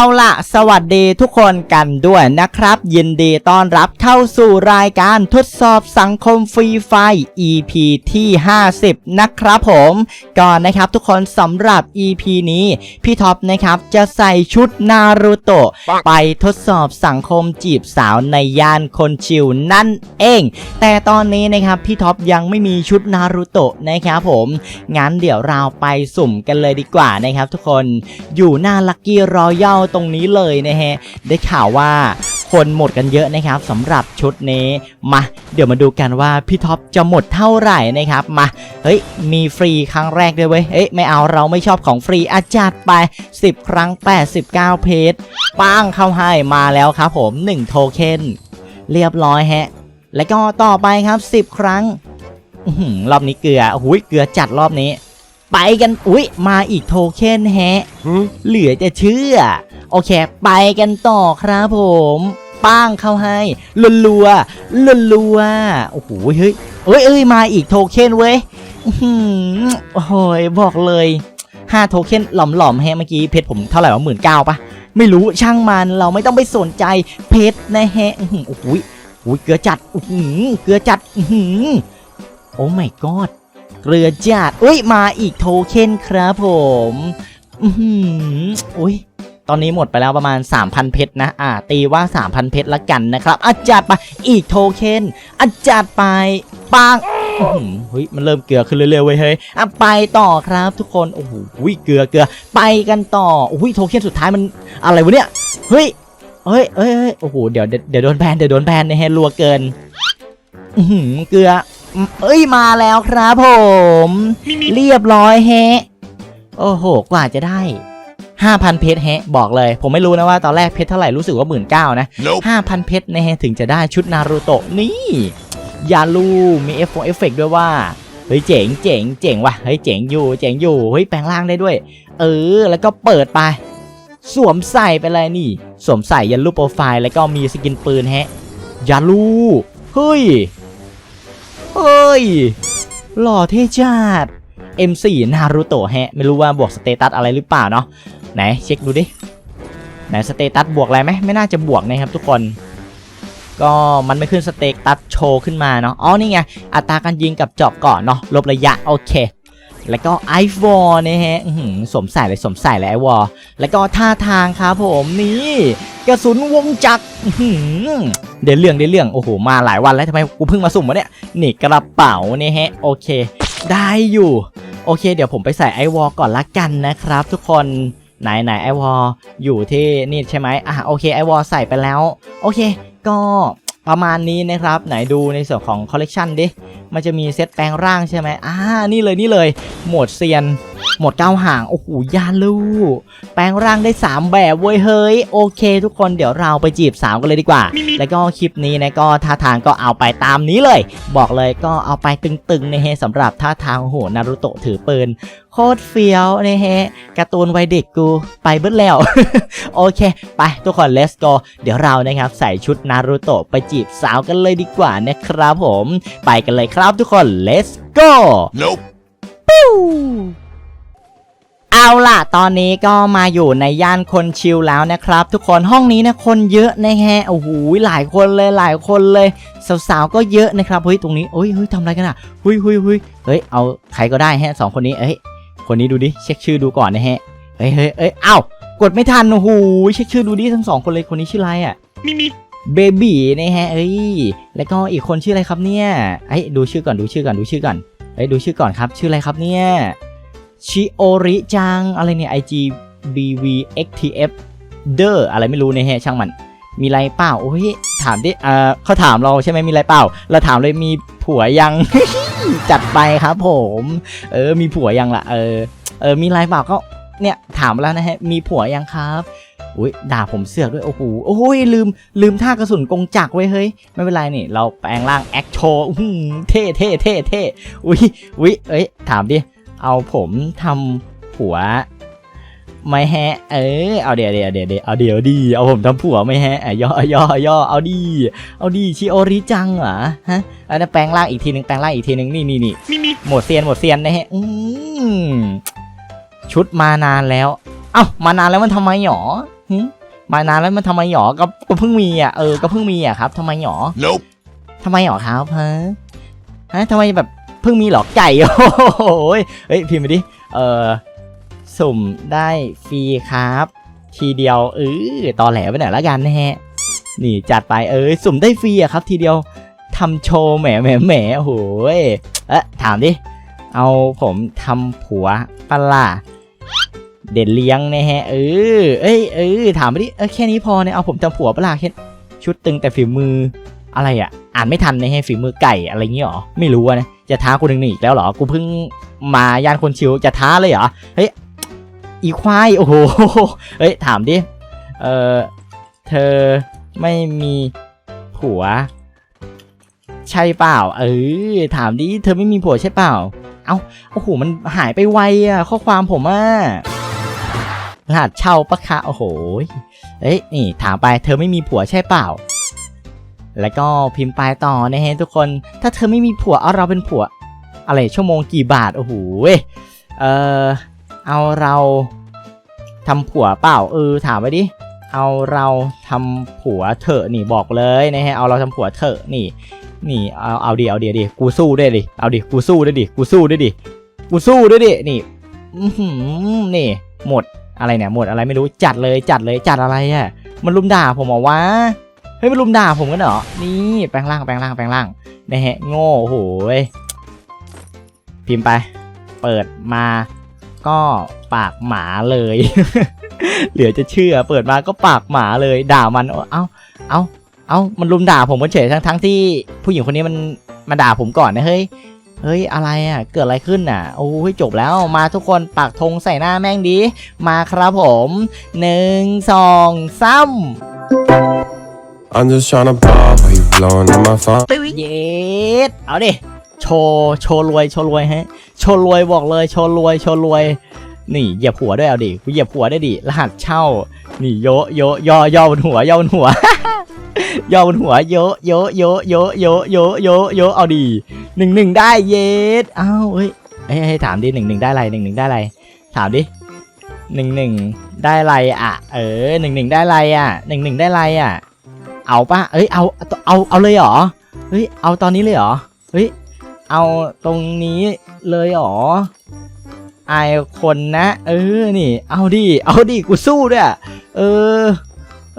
เอาล่ะสวัสดีทุกคนกันด้วยนะครับ ยินดีต้อนรับเข้าสู่รายการทดสอบสังคมฟรีไฟ EP ที่ 50 นะครับผมก่อนนะครับทุกคนสำหรับ EP นี้ พี่ท็อปนะครับจะใส่ชุดนารูโตะไปทดสอบสังคมจีบสาวในย่านคนชิวนั่นเอง แต่ตอนนี้นะครับพี่ท็อปยังไม่มีชุดนารูโตะนะครับผมงั้นเดี๋ยวเราไปสุ่มกันเลยดีกว่านะครับทุกคนอยู่หน้าลักกี้รอยัลตรงนี้เลยนะฮะ ได้ข่าวว่าคนหมดกันเยอะนะครับสำหรับชุดนี้มาเดี๋ยวมาดูกันว่าพี่ท็อปจะหมดเท่าไหร่นะครับมาเฮ้ยมีฟรีครั้งแรกด้วยเว้ยเอ้ยไม่เอาเราไม่ชอบของฟรีอาจัดไป 10 ครั้ง 89 เพจป้างเข้าให้มาแล้วครับผม 1 โทเค็นเรียบร้อยแฮะ แล้วก็ต่อไปครับ 10 ครั้งรอบนี้เกลือหุยเกลือจัดรอบนี้ ไปกันอุ้ยมาอีกโทเค็นแฮะเหลือจะเชื่อ โอเค ไปกันต่อครับผมป้างเข้าให้ลัวลัวลัวลัวๆโอ้โหเฮ้ยเอ้ยเอ้ยมาอีกโทเค็นเว้ยอื้อหือโอ้โหบอกเลย5โทเค็นหล่อมๆแฮะเมื่อกี้เพชรผมเท่าไหร่วะหมื่นเก้าปะไม่รู้ช่างมันเราไม่ต้องไปสนใจเพชรนะฮะอื้อหือโอ้โหโอ้ยเกลือจัดอื้อหือเกลือจัดอื้อหือโอ้ my god เกลือจัดอุ้ยมาอีกโทเค็นครับผมอือหืออุ้ยตอนนี้หมดไปแล้วประมาณ 3,000 เพชรนะ อ่า ตีว่า 3,000 เพชรละกันนะครับอาจัดไปอีกโทเค็นอาจัดไปปังอื้อหือเฮ้ยมันเริ่มเกลือขึ้นเรื่อยๆเว้ยเฮ้ยอะไปต่อครับทุกคนโอ้โหอุ๊ยเกลือเกลือไปกันต่ออุ้ยโทเค็นสุดท้ายมันอะไรวะเนี่ยเฮ้ยเฮ้ยเฮ้ยเฮ้ยโอ้โหเดี๋ยวเดี๋ยวโดนแบนเดี๋ยวโดนแบนนะฮรัวเกิน อือหือเกลืออืมเอ้ยมาแล้วครับผม เรียบร้อยแฮะ โอ้โห กว่าจะได้ 5,000 เพชรแฮะ บอกเลย ผมไม่รู้นะว่าตอนแรกเพชรเท่าไหร่รู้สึกว่า1 9ื่นนะ Nope. 5,000 เพชรนะฮะถึงจะได้ชุดนารูโตะนี่ยาลูมีเอฟเอฟเฟกด้วยว่า เฮ้ยเจ๋งเจ๋งเจ๋งว่ะเฮ้ยเจ๋งอยู่เจ๋งอยู่เฮ้ยแปลงร่างได้ด้วย เออ แล้วก็เปิดไป สวมใส่ไปเลยนี่ สวมใส่ยันรูปโปรไฟล์แล้วก็มีสกินปืนแฮะยาลูเฮ้ย เฮ้ย หล่อเท่จัด M4 นารูโตะแฮะ ไม่รู้ว่าบวกสเตตัสอะไรหรือเปล่าเนาะ ไหนเช็คดูดิ ไหนสเตตัสบวกอะไรไหมไม่น่าจะบวกนะครับทุกคน ก็มันไม่ขึ้นสเตตัสโชว์ขึ้นมาเนาะ อ๋อนี่ไง อัตราการยิงกับเจาะเกาะเนาะ ลบระยะ โอเค แล้วก็ไอวอลนะฮะสมใส่เลยสมใส่เลยไอวอลแล้วก็ท่าทางครับผมนี่กระสุนวงจักรเดี๋ยวเรื่องเดี๋ยวเรื่องโอ้โหมาหลายวันแล้วทำไมกูเพิ่งมาสุ่มวะเนี่ยนี่กระเป๋าเนี่ยฮะโอเค ได้อยู่โอเค เดี๋ยวผมไปใส่ไอวอลก่อนละกันนะครับ ทุกคนไหนไหนไอวอลอยู่ที่นี่ใช่ไหมอะโอเคไอวอลใส่ไปแล้ว โอเค ก็ ประมาณนี้นะครับ ไหนดูในส่วนของคอลเลกชันดิ มันจะมีเซตแปลงร่างใช่ไหมอ่า นี่เลยนี่เลย หมวดเซียน หมดก้าวห่าง โอ้โห ยาลู แปลงร่างได้ 3 แบบเว้ยเฮ้ย โอเค ทุกคนเดี๋ยวเราไปจีบสาวกันเลยดีกว่า แล้วก็คลิปนี้นะก็ท่าทางก็เอาไปตามนี้เลย บอกเลยก็เอาไปตึงๆนะฮะสำหรับท่าทางโอ้โหนารุโตะถือปืนโคตรเฟี้ยวนะฮะการ์ตูนวัยเด็กกูไปเบิ้แล้ว โอเค ไปทุกคน let's go เดี๋ยวเรานะครับ ใส่ชุดนารูโตะไปจีบสาวกันเลยดีกว่านะครับผม ไปกันเลยครับทุกคน let's go Nope. เอาล่ะ ตอนนี้ก็มาอยู่ในย่านคนชิลแล้วนะครับ ทุกคนห้องนี้นะคนเยอะนะฮะโอ้โหหลายคนเลยหลายคนเลย สาวๆก็เยอะนะครับเฮ้ยตรงนี้เฮ้ยเฮ้ยทำอะไรกันอะเฮ้ยเฮ้ยเฮ้ยเฮ้ยเอาใครก็ได้ฮะสองคนนี้เอ้ยคนนี้ดูดิเช็คชื่อดูก่อนนะฮะเฮ้ยเฮ้ยเอ้ยเอ้ากดไม่ทันโอ้โหเช็คชื่อดูดิทั้งสองคนเลยคนนี้ชื่ออะไรอะ Mimi. เบบีนะฮะเอ้ยแล้วก็อีกคนชื่ออะไรครับเนี่ยเอ้ยดูชื่อก่อนดูชื่อก่อนดูชื่อก่อนเอ้ยดูชื่อก่อนครับ ชื่ออะไรครับเนี่ย ชิโอริจัง อะไรเนี่ย IG BV XTF เดออะไรไม่รู้นะฮะช่างมัน มีไรเปล่า โอ้ย ถามดิเออเขาถามเราใช่ไหมมีไรเปล่า เราถามเลยมีผัวยัง จัดไปครับผม เออ มีผัวยังล่ะ เออ เออ มีไรเปล่าก็ เนี่ย ถามแล้วนะฮะ มีผัวยังครับอุ้ยด่าผมเสือกด้วย โอ้โห โอ้ยลืม ลืมท่ากระสุนกงจักไว้เฮ้ย ไม่เป็นไรนี่ เราแปลงร่างแอคโชว์เท่เท่เท่เท่อุ้ยอุ้ยเอ้ย ถามดิ เอาผมทำผัว ไม่แฮะ เออเอาเดี๋ยวเดี๋ยวเดี๋ยวเดี๋ยวเอาเดี๋ยวดีเอาผมทำผัวไม่แฮะอะย่อย่อย่อเอาดีเอาดีชิโอริจังเหรอฮะอันนั้นแปลงร่างอีกทีหนึ่งแปลงร่างอีกทีหนึ่งนี่นี่นี่ Mimi. หมดเซียนหมดเซียนนะฮะอืมชุดมานานแล้ว เอ้ามานานแล้วมันทำไมหรอหึมานานแล้วมันทำไมหรอก็ก็เพิ่งมีอะเออก็เพิ่งมีอะครับทำไมหรอ Nope. ทำไมหรอครับฮะฮะทำไมแบบ เพิ่งมีหรอไก่โอ้โหยเฮ้ยพิมพ์มาดิเออสุ่มได้ฟรีครับ ทีเดียวเออตอแหลไปหน่อยละกันนะฮะนี่จัดไปเอ้ยสุ่มได้ฟรีอะครับ ทีเดียวทำโชว์แหมแหมแหมโอ้โหยเอ๊ะถามดิเอาผมทำผัวปล่ะเด็ดเลี้ยงนะฮะเออเอ้ยเออถามไปดิเออแค่นี้พอเนี่ยเอาผมทำผัวปล่ะแค่ชุดตึงแต่ฝีมือ อะไรอะ อ่านไม่ทันในะฮะฝีมือไก่อะไรเงี้ยหรอ ไม่รู้นะ จะท้ากูหนึ่งหนึ่งอีกแล้วเหรอ กูเพิ่งมาย่านคนชิวจะท้าเลยเหรอ เฮ้ย อีควาย โอ้โห เฮ้ย ถามดิ เออเธอไม่มีผัว ใช่เปล่า เออ ถามดิ เธอไม่มีผัวใช่เปล่า เอ้า โอ้โห มันหายไปไวอะ ข้อความผมอะรหัสเช่าปะคะ โอ้โห เอ้ยนี่ถามไป เธอไม่มีผัวใช่เปล่า แล้วก็พิมพ์ไปต่อนะฮะทุกคน ถ้าเธอไม่มีผัวเอาเราเป็นผัว อะไรชั่วโมงกี่บาท โอ้โหเออเอาเราทำผัวเปล่าเออถามไปดิเอาเราทำผัวเถอะนี่บอกเลยนะฮะเอาเราทำผัวเถอะนี่ นี่เอาเอาดิเอาดิเอาดิกูสู้ด้วยดิเอาดิกูสู้ด้วยดิกูสู้ด้วยดิกูสู้ด้วยดินี่อือหือนี่ หมดอะไรเนี่ยหมดอะไรไม่รู้จัดเลยจัดเลยจัดอะไรอะมันลุมด่าผมเหรอวะ เฮ้ยมันลุมด่าผมกันเหรอ นี่แปลงร่างแปลงร่างแปลงร่างนะฮะโง่โหเว้ยพิมพ์ไป เปิดมาก็ปากหมาเลย เหลือจะเชื่อ เปิดมาก็ปากหมาเลย ด่ามัน เอ้า เอ้า เอ้า มันลุมด่าผมเฉยทั้งทั้งที่ผู้หญิงคนนี้มันมาด่าผมก่อนนะเฮ้ย เฮ้ย อะไรอะ เกิดอะไรขึ้นอะ โอ้ยจบแล้ว มาทุกคนปากธงใส่หน้าแม่งดี มาครับผม หนึ่งสองสาม I'm just tryna ball while you blowing on my phone. เย็ดเอาดิ โชว์โชว์รวย โชว์รวยฮะ โชว์รวยบอกเลย โชว์รวย โชว์รวย นี่เหยียบหัวด้วยเอาดิกูเหยียบหัวได้ดิ รหัสเช่า นี่โยะโยะย่อย่อบนหัว ย่อบนหัว ย่อบนหัวโยะโยะโยะโยะโยะโยะโยะโยะเอาดิหนึ่งหนึ่งได้เย็ดอ้าวเฮ้ยเฮ้ให้ถามดิหนึ่งหนึ่งได้อะไรหนึ่งหนึ่งได้อะไร ถามดิหนึ่งหนึ่งได้อะไรอะ เออหนึ่งหนึ่งได้อะไรอะหนึ่งหนึ่งได้อะไรอะ เอาปะเอ้ยเอาเอาเอาเลยเหรอเฮ้ยเอาตอนนี้เลยเหรอเฮ้ยเอาตรงนี้เลยเหรอไอายคนนะ เออนี่ เอาดิเอาดิกูสู้ด้วยอะเออ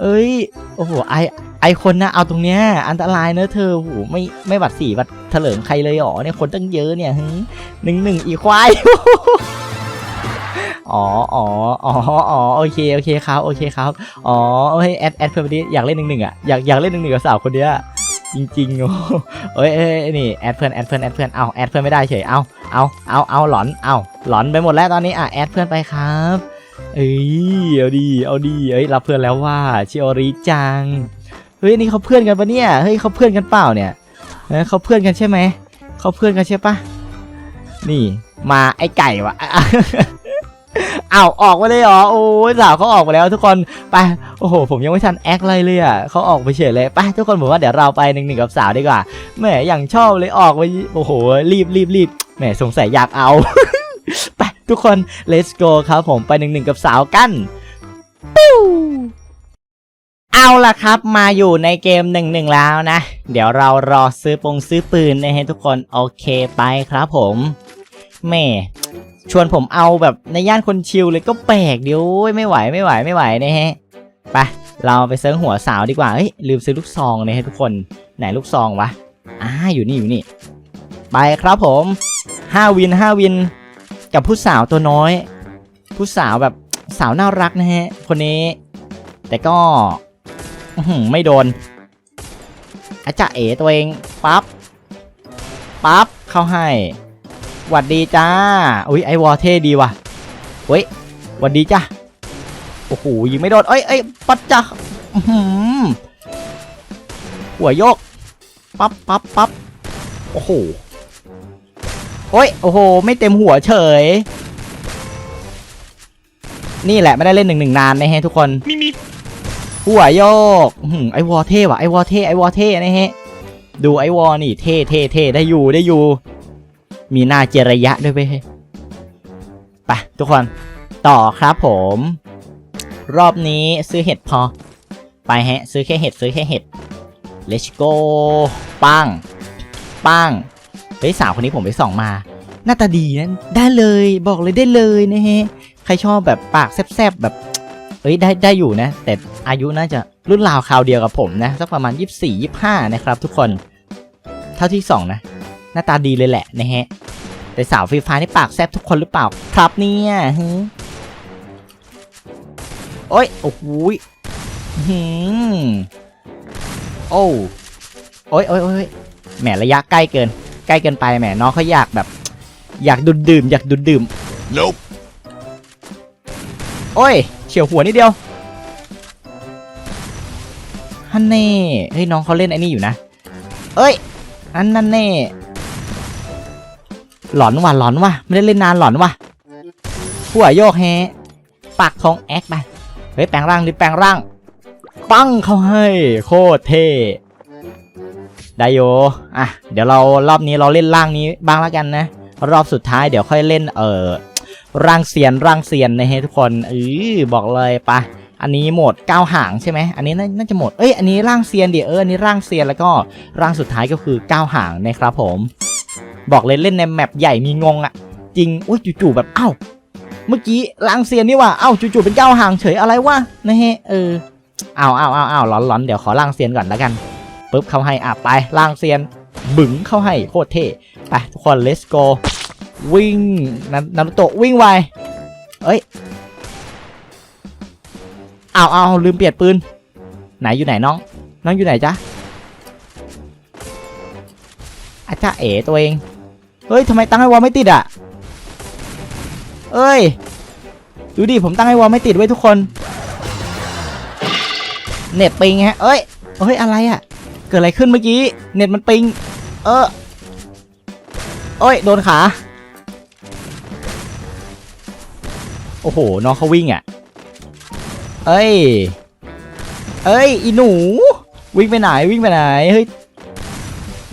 เอ้ยโอ้โหไอไอคนนะเอาตรงเนี้ยอันตรายเนอะเธอโหไม่ไม่บัดสีบัดเถลิงใครเลยเหรอเนี่ยคนตั้งเยอะเนี่ยหนึ่งหนึ่งอีควาย อ๋ออ๋ออ๋ออ๋อโอเคโอเคครับโอเคครับอ๋อเฮ้ยแอดแอดเพื่อนคนนี้อยากเล่นหนึ่งหนึ่งอะอยากอยากเล่นหนึ่งหนึ่งกับสาวคนเนี้ยจริงๆโอ้เอ้ยเอ้ยนี่แอดเพื่อนแอดเพื่อนแอดเพื่อนเอาแอดเพื่อนไม่ได้เฉยเอาเอาเอาเอาหลอนเอาหลอนไปหมดแล้วตอนนี้อะแอดเพื่อนไปครับเอ้ยเอาดีเอาดีเอ้ยรับเพื่อนแล้วว่าชิโอริจังเฮ้ยนี่เขาเพื่อนกันปะเนี่ยเฮ้ยเขาเพื่อนกันเปล่าเนี่ยเออเขาเพื่อนกันใช่ไหมเขาเพื่อนกันใช่ปะนี่มาไอ้ไก่วะ อาออกมาเลยเหรอโอ้ยสาวเขาออกมาแล้วทุกคนไปโอ้โห ผมยังไม่ทันแอคอะไรเลยอะเขาออกไปเฉยเลยไปทุกคนผมว่าเดี๋ยวเราไปหนึ่งหนึ่งกับสาวดีกว่าแหมอย่างชอบเลยออกไปโอ้โห รีบรีบรีบแหมสงสัยอยากเอาไปทุกคน let's go ครับผมไปหนึ่งหนึ่งกับสาวกันปูเอาล่ะครับมาอยู่ในเกมหนึ่งหนึ่งแล้วนะ เดี๋ยวเรารอซื้อปงซื้อปืนนะฮะทุกคนโอเคไปครับผมแหม่ ชวนผมเอาแบบในย่านคนชิลเลยก็แปลกเดี๋ยวไม่ไหวไม่ไหวไม่ไหวนะฮะไปเราไปเซิร์งหัวสาวดีกว่าเฮ้ยลืมซื้อลูกซองนะฮะทุกคนไหนลูกซองวะอ่าอยู่นี่อยู่นี่ ไปครับผม5วิน5วิน กับผู้สาวตัวน้อย ผู้สาวแบบสาวน่ารักนะฮะคนนี้ แต่ก็หืไม่โดนอาจะเอ๋ตัวเองปั๊บปั๊บเข้าให้ หวัดดีจ้า อุ้ยไอวอเท่ดีว่ะเฮ้ยหวัดดีจ้าโอ้โหยิงไม่โดนเอ้ยเอ้ยปัดจ้าอื้อหือหัวโยก ปั๊บปั๊บปั๊บโอ้โหโอ้ยโอ้โห ไม่เต็มหัวเฉย นี่แหละไม่ได้เล่นหนึ่งหนึ่งนานนะฮะทุกคนหัวโยกอื้อหือไอวอเท่ว่ะไอวอเท่ไอวอเท่นะฮะดูไอวอนี่เท่เท่เท่ได้อยู่ได้อยู่ มีหน้าเจระยะด้วยเว้ยไปทุกคนต่อครับผม รอบนี้ซื้อเห็ดพอ ไปฮะ ซื้อแค่เห็ดซื้อแค่เห็ด let's go ปังปังเฮ้ยสาวคนนี้ผมไปส่องมา หน้าตาดีนะได้เลยบอกเลยได้เลยนะฮะ ใครชอบแบบปากแซบๆแบบเฮ้ยได้ได้อยู่นะ แต่อายุน่าจะรุ่นราวคราวเดียวกับผมนะ สักประมาณ 24 25 นะครับทุกคน เท่าที่ส่องนะ หน้าตาดีเลยแหละนะฮะ แต่สาวฟรีไฟานี่ปากแซบทุกคนหรือเปล่า ครับเนี่ยฮึโอ้ย โอ้โหยหืมโอ้โอ้ยโอ้ยโอ้ยแหมระยะใกล้เกิน ใกล้เกินไปแหมน้องเขาอยากแบบ อยากดูดดื่ม อยากดูดดื่ม Nope. โอ้ยเฉียวหัวนิดเดียวฮันเน่เฮ้ยน้องเขาเล่นไอ้นี่อยู่นะ เอ้ย อันนั่นเน่ หลอนว่ะหลอนว่ะไม่ได้เล่นนานหลอนว่ะหัวโยกแฮปากทองแอคไปเฮ้ยแปลงร่างดิแปลงร่าง ปั้งเขาให้โคตรเท่ไดโยอะ เดี๋ยวเรารอบนี้เราเล่นร่างนี้บ้างแล้วกันนะ รอบสุดท้ายเดี๋ยวค่อยเล่นเออร่างเซียนร่างเซียนนะฮะทุกคนเออบอกเลยปะอันนี้โหมดก้าวหางใช่ไหมอันนี้น่าจะโหมดเอ้ยอันนี้ร่างเซียนเดี๋ยวเอออันนี้ร่างเซียนแล้วก็ร่างสุดท้ายก็คือก้าวหางนะครับผม บอกเลยเล่นในแมปใหญ่มีงงอะ่ะ จริงอุ้ยจู่ๆแบบเอ้าเมื่อกี้ร่างเซียนนี่ว่าเอ้าจู่ๆเป็นเก้าวหางเฉยอะไรวะนะฮะเออเอาเอาเอาเอาหลอนหลอนเดี๋ยวขอร่างเซียนก่อนแล้วกันปุ๊บเข้าให้อะไปร่างเซียนบึ๋งเข้าให้โคตรเท่ไปทุกคน let's go วิ่งนานารุโตะวิ่งไวเอ้ยเอาเอาลืมเปลี่ยนปืน ไหนอยู่ไหนน้อง น้องอยู่ไหนจ๊ะอาจารย์เอ๋ตัวเอง เฮ้ยทำไมตั้งให้วอลไม่ติดอะ เอ้ย ดูดิ ผมตั้งให้วอลไม่ติดไว้ทุกคน เน็ตปิงฮะ เอ้ย เฮ้ย อะไรอะ เกิดอะไรขึ้นเมื่อกี้ เน็ตมันปิง เออเอ้ย โดนขา โอ้โห น้องเขาวิ่งอะ เอ้ย เอ้ย อีหนู วิ่งไปไหน วิ่งไปไหน เฮ้ย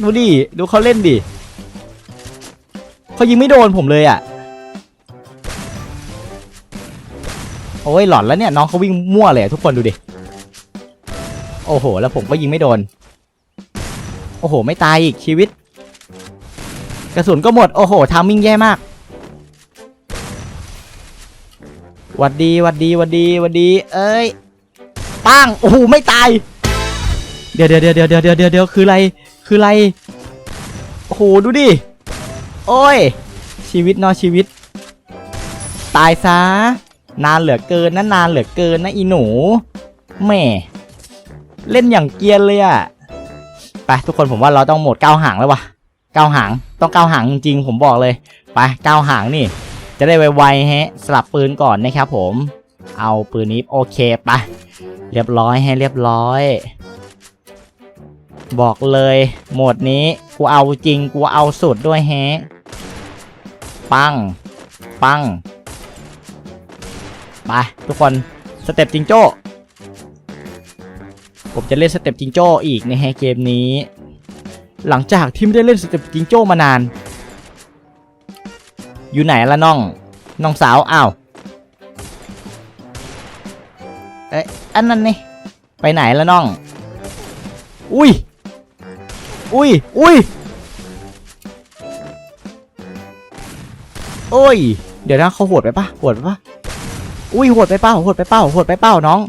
ดูดิ ดูเขาเล่นดิ เขายิงไม่โดนผมเลยอะ โอ้ยหลอนแล้วเนี่ยน้องเขาวิ่งมั่วเลยทุกคนดูดิ โอ้โห แล้วผมก็ยิงไม่โดน โอ้โห ไม่ตายอีกชีวิต กระสุนก็หมด โอ้โหทามมิ่งแย่มากวัดดีวัดดีวัดดีวัดดี เอ้ยปังโอ้โหไม่ตาย เดี๋ยวเดี๋ยวเดี๋ยวเดี๋ยวเดี๋ยวเดี๋ยวคืออะไร คืออะไร โอ้โห ดูดิ โอ้ย ชีวิตเนอะชีวิต ตายซะ นานเหลือเกินนะนานเหลือเกินนะอีหนูแหม่เล่นอย่างเกียนเลยอะไปทุกคนผมว่าเราต้องโหมดก้าวหางแล้ววะก้าวหางต้องก้าวหางจริงผมบอกเลยไปก้าวหางนี่ จะได้ไวๆฮะ สลับปืนก่อนนะครับผม เอาปืนนี้โอเคไปเรียบร้อยให้เรียบร้อย บอกเลยโหมดนี้กูเอาจริงกูเอาสุดด้วยแฮะ ปัง ปัง ไป ทุกคน สเต็ปจิงโจ้ ผมจะเล่นสเต็ปจิงโจ้อีกในะฮเกมนี้ หลังจากที่ไม่ได้เล่นสเต็ปจิงโจ้มานาน อยู่ไหนละน้อง น้องสาว อ้าว เอ๊ะ อันนั้นนี่ ไปไหนละน้อง อุ้ย อุ้ย อุ้ย โอ้ย เดี๋ยวนะเขาโหดไปปะโหดไปปะอุ้ยโหดไปเป้าโหดไปเป้าโหดไปเป้าน้อง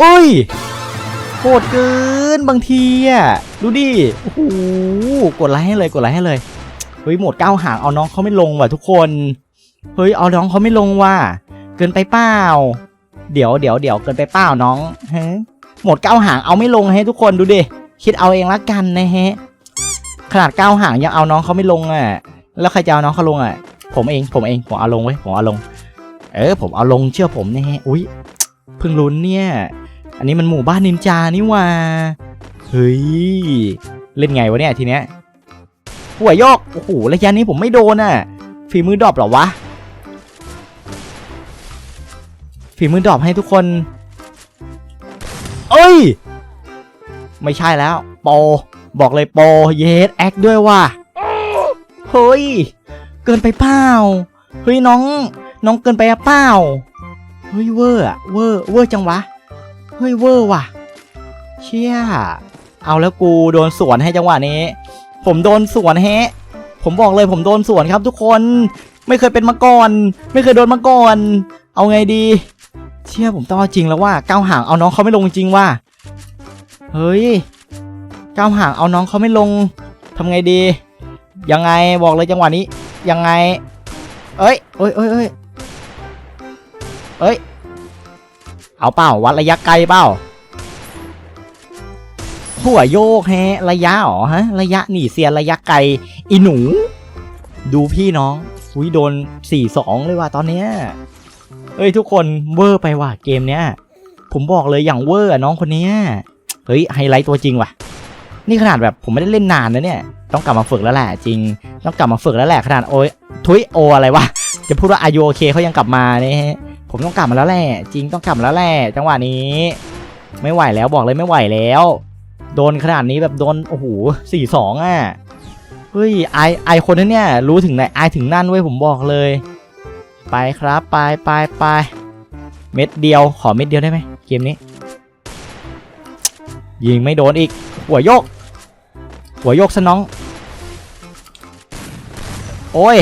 อุ้ยโหดเกินบางทีอะดูดิโอ้โหกดไลค์ให้เลยกดไลค์ให้เลยเฮ้ยโหมดก้าวหางเอาน้องเขาไม่ลงว่ะทุกคนเฮ้ยเอาน้องเขาไม่ลงว่ะเกินไปเปล่าเดี๋ยวเดี๋ยวเดี๋ยวเกินไปเปล่าน้องฮะโหมดก้าวหางเอาไม่ลงให้ทุกคนดูดิคิดเอาเองละกันนะฮะขนาดก้าวหางยังเอาน้องเขาไม่ลงอะ แล้วใครจะเอาน้องเขาลงอะ ผมเอง ผมเอง ผมเอาลงไว้ยผมเอาลง เออ ผมเอาลงเชื่อผมนะฮะ อุ้ยเพิ่งลุ้นเนี่ย อันนี้มันหมู่บ้านนินจานี่ว่า เฮ้ย เล่นไงวะเนี่ยทีเนี้ยหัวโยกโอ้โหระยะนี้ผมไม่โดนอะ ฝีมือดรอปหรอวะ ฝีมือดรอปให้ทุกคน เอ้ย ไม่ใช่แล้ว โป บอกเลยโป เยสแอคด้วยว่ะ เฮ้ย เกินไปเปล่า เฮ้ยน้อง น้องเกินไปอะเปล่า เฮ้ยเวอร์อะเวอร์ เวอร์จังวะ เฮ้ยเวอร์ว่ะ เชี่ย เอาแล้วกูโดนสวนให้จังหวะนี้ ผมโดนสวนแฮะ ผมบอกเลยผมโดนสวนครับทุกคน ไม่เคยเป็นมาก่อน ไม่เคยโดนมาก่อน เอาไงดี เชี่ยผมต้องจริงแล้วว่าก้าวห่างเอาน้องเขาไม่ลงจริงว่ะเฮ้ยก้าวห่างเอาน้องเขาไม่ลงทำไงดี ยังไงบอกเลยจังหวะนี้ ยังไง เอ้ยเอ้ยเอ้ยเอ้ยเอ้ย เอาเปล่าวัดระยะไกลเปล่าหัวโยกแฮะ ระยะหรอฮะ ระยะหนีเซียระยะไกลอีหนู ดูพี่น้องอุ้ยโดนสี่สองเลยว่ะตอนเนี้ยเอ้ยทุกคนเวอร์ไปว่ะเกมเนี้ย ผมบอกเลยอย่างเวอร์น้องคนเนี้ยเฮ้ยไฮไลท์ตัวจริงว่ะ นี่ขนาดแบบผมไม่ได้เล่นนานนะเนี่ย ต้องกลับมาฝึกแล้วแหละจริง ต้องกลับมาฝึกแล้วแหละขนาดโอ้ยทุยโออะไรวะจะพูดว่าอายุโอเคเขายังกลับมาเนี่ยผมต้องกลับมาแล้วแหละจริงต้องกลับมาแล้วแหละจังหวะนี้ ไม่ไหวแล้วบอกเลยไม่ไหวแล้ว โดนขนาดนี้แบบโดนโอ้โหสี่สองอะเฮ้ยไอไอคนนั้นเนี่ยรู้ถึงไหนไอถึงนั่นเว้ยผมบอกเลย ไปครับไปไปไปเม็ดเดียวขอเม็ดเดียวได้ไหมเกมนี้ยิงไม่โดนอีก หัวโยก หัวโยกซะน้อง โอ้ย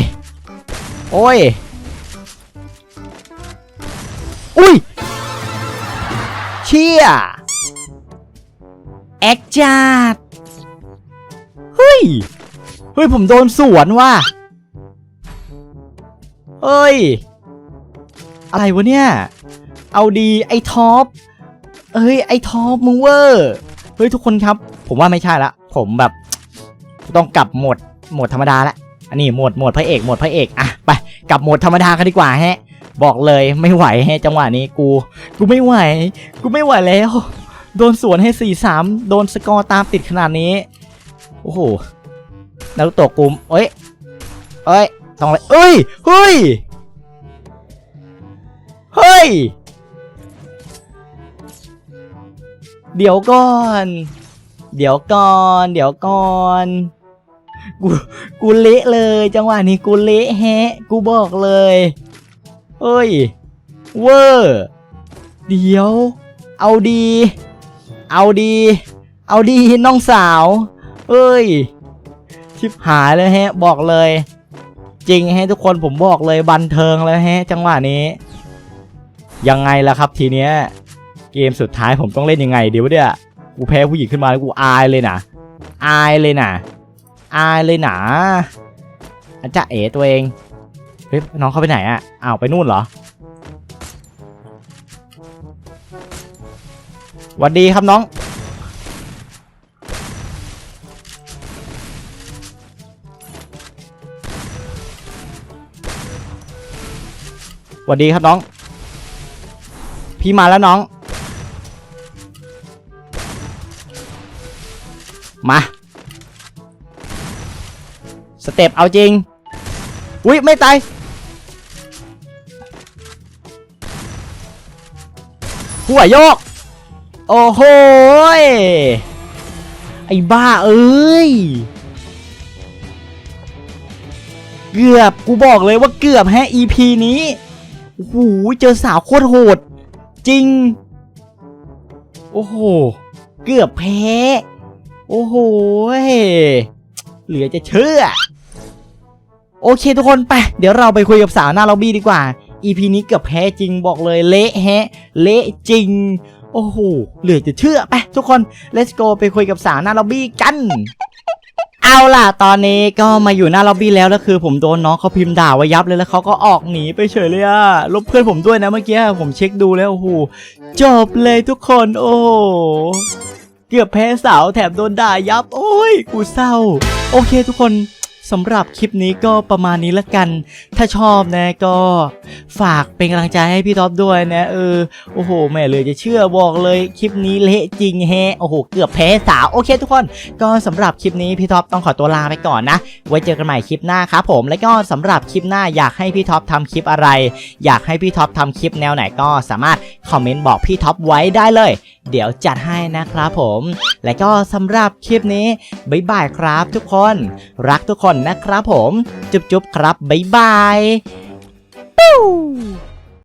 โอ้ย อุ้ย เชี่ย แอคจัดเฮ้ย เฮ้ย ผมโดนสวนว่ะ เฮ้ย อะไรวะเนี่ย เอาดีไอ้ท็อปเอ้ย ไอ้ท็อปมึงเวอร์ เฮ้ย ทุกคนครับ ผมว่าไม่ใช่ละ ผมแบบ ต้องกลับโหมดโหมดธรรมดาละ อันนี้โหมดโหมดพระเอกโหมดพระเอกอะไปกลับโหมดธรรมดากันดีกว่าฮะ บอกเลยไม่ไหวฮะจังหวะนี้กู กูไม่ไหว กูไม่ไหวแล้ว โดนสวนให้4-3โดนสกอร์ตามติดขนาดนี้ โอ้โหนารุโตะกูมเอ้ยเอ้ยต้องอะไรเอ้ยเฮ้ยเฮ้ย เดี๋ยวก่อน เดี๋ยวก่อน เดี๋ยวก่อน กูกูเละเลย จังหวะนี้กูเละแฮะ กูบอกเลยเฮ้ยเวอร์เดี๋ยว เอาดี เอาดี เอาดีน้องสาว เอ้ย ชิบหายเลยฮะ บอกเลย จริงฮะทุกคนผมบอกเลยบันเทิงแล้วฮะ จังหวะนี้ ยังไงล่ะครับทีเนี้ย เกมสุดท้ายผมต้องเล่นยังไงเดี๋ยวเนี่ยกูแพ้ผู้หญิงขึ้นมาแล้วกูอายเลยนะอายเลยนะ อายเลยหนะอาจะเอ๋ตัวเอง เฮ้ย น้องเขาไปไหนอะอ้าว ไปนู่นเหรอหวัสดีครับน้อง หวัสดีครับน้อง พี่มาแล้วน้อง สเต็ปเอาจริงอุ้ยไม่ตายหัวโยก โอ้โหไอ้บ้าเอ้ย เกือบ กูบอกเลยว่าเกือบแฮะ EP นี้โอ้โหเจอสาวโคตรโหด จริง โอ้โห เกือบแพ้ โอ้โหเหลือจะเชื่อ โอเคทุกคนไป เดี๋ยวเราไปคุยกับสาวหน้าล็อบบี้ดีกว่า EP นี้เกือบแพ้จริงบอกเลยเละแฮะ เละจริง โอ้โหเหลือจะเชื่อไปทุกคน let's go ไปคุยกับสาวหน้าล็อบบี้กันเอาล่ะตอนนี้ก็มาอยู่หน้าล็อบบี้แล้วแล้วคือ ผมโดนน้องเขาพิมพ์ด่าไว้ยับเลยแล้วเขาก็ออกหนีไปเฉยเลยอะลบเพื่อนผมด้วยนะเมื่อกี้ผมเช็คดูแล้วโอ้โหจบเลยทุกคนโอ้โหเกือบแพ้สาวแถมโดนด่ายับ โอ้ยกูเศร้า โอเคทุกคน สำหรับคลิปนี้ก็ประมาณนี้ละกัน ถ้าชอบนะก็ฝากเป็นกำลังใจให้พี่ท็อปด้วยนะเออโอ้โหแม่เลยจะเชื่อบอกเลยคลิปนี้เละจริงแฮะโอ้โหเกือบแพ้สาวโอเคทุกคน ก็สำหรับคลิปนี้พี่ท็อปต้องขอตัวลาไปก่อนนะ ไว้เจอกันใหม่คลิปหน้าครับผมและก็สำหรับคลิปหน้าอยากให้พี่ท็อปทำคลิปอะไร อยากให้พี่ท็อปทำคลิปแนวไหนก็สามารถคอมเมนต์บอกพี่ท็อปไว้ได้เลย เดี๋ยวจัดให้นะครับผม และก็สำหรับคลิปนี้บ๊ายบายครับทุกคน รักทุกคนนะครับผม จุ๊บๆครับบ๊ายบาย Pew!